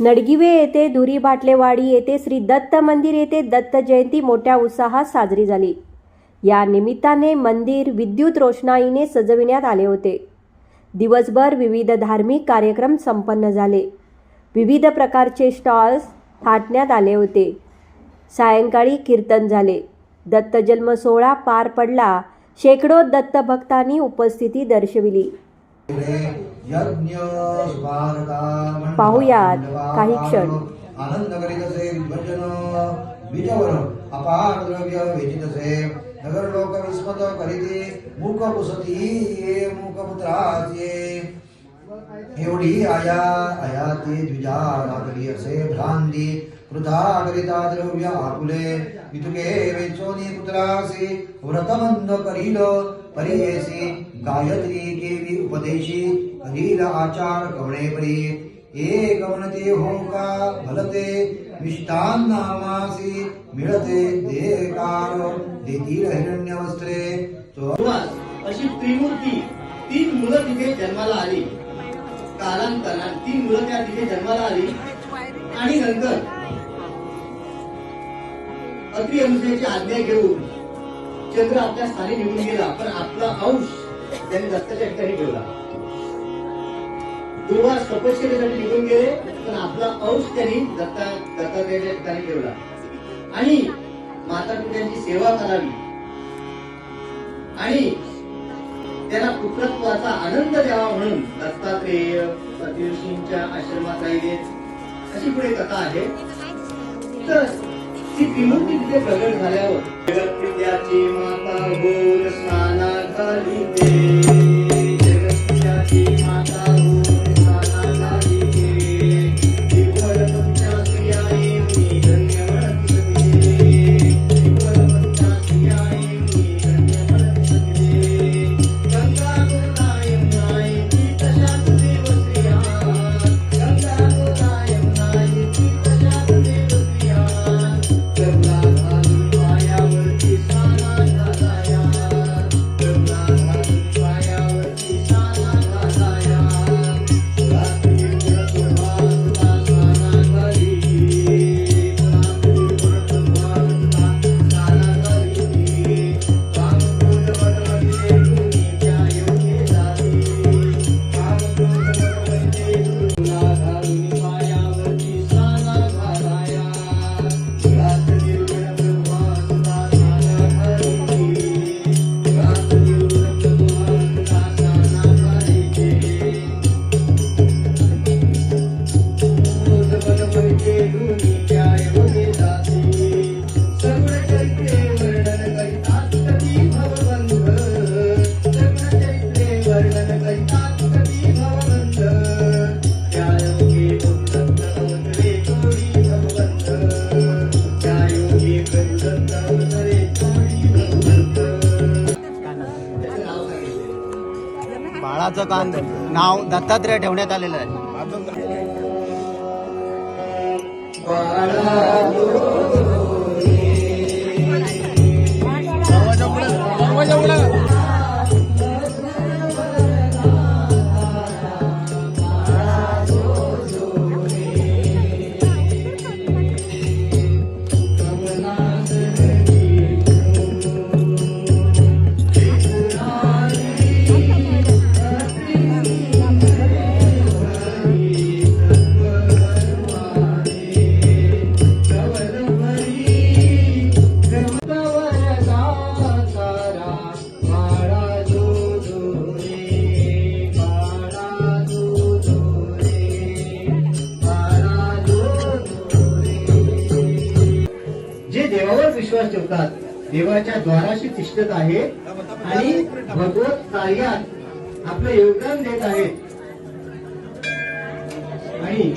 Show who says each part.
Speaker 1: नडगिवे येथे धुरी बाटलेवाडी येथे श्री दत्त मंदिर येथे दत्त जयंती मोठ्या उत्साहात साजरी झाली. या निमित्ताने मंदिर विद्युत रोषणाईने सजविण्यात आले होते. दिवसभर विविध धार्मिक कार्यक्रम संपन्न झाले. विविध प्रकारचे स्टॉल्स थाटण्यात आले होते. सायंकाळी कीर्तन झाले. दत्त जन्म सोहळा पार पडला. शेकडो दत्त भक्तांनी उपस्थिती दर्शविली.
Speaker 2: यज्ञ
Speaker 1: पाहुयात काही क्षण.
Speaker 2: आनंद करीत असे विभजन बीजवर अपार द्रव्य वेचित असे. नगर लोक विस्मत करीते मुख पुसती ये मूक पुत्राचे. एवढी आया आया ते द्विजा लागली असे भ्रांती कृता करिता द्रव्य आकुले. इतके वेचोनी पुत्रासी व्रतबंध करील परियेसी गायत्री केवी उपदेशी हरील आचार कवणे परी. हे गमनते हो का भलते मिष्टान्नामासी मिळते देहकार देतील हिरण्य वस्त्रे
Speaker 3: अशी त्रिमूर्ती तीन मुलं तिथे जन्माला आली. कालांतरात तीन मुलं त्या तिथे जन्माला आली. आणि नंतर अत्री अनुसयाची आज्ञा घेऊन चंद्र आपल्या स्थानी निघून गेला पण आपला अंश त्यांनी दत्ताच्या ठिकाणी ठेवला. दुर्वास तपश्चर्यासाठी निघून गेले पण आपला अंश त्यांनी दत्ता दत्तात्रेयाच्या ठिकाणी ठेवला. आणि माता पित्यांची सेवा करावी. आणि त्यांना पुत्रत्वाचा आनंद द्यावा म्हणून दत्तात्रेय सतीर्षींच्या आश्रमात राहिले अशी पुढे कथा आहे. तर ती त्रिमूर्ती तिथे प्रगट झाल्यावर जगत्पित्याची माता
Speaker 4: बाळाचं कान नाव दत्तात्रेय ठेवण्यात आलेलं आहे.
Speaker 3: विश्वास ठेवतात. देवाच्या द्वाराशी तिष्ठत आहे आणि भगवत कार्यात आपलं योगदान देत आहेत. आणि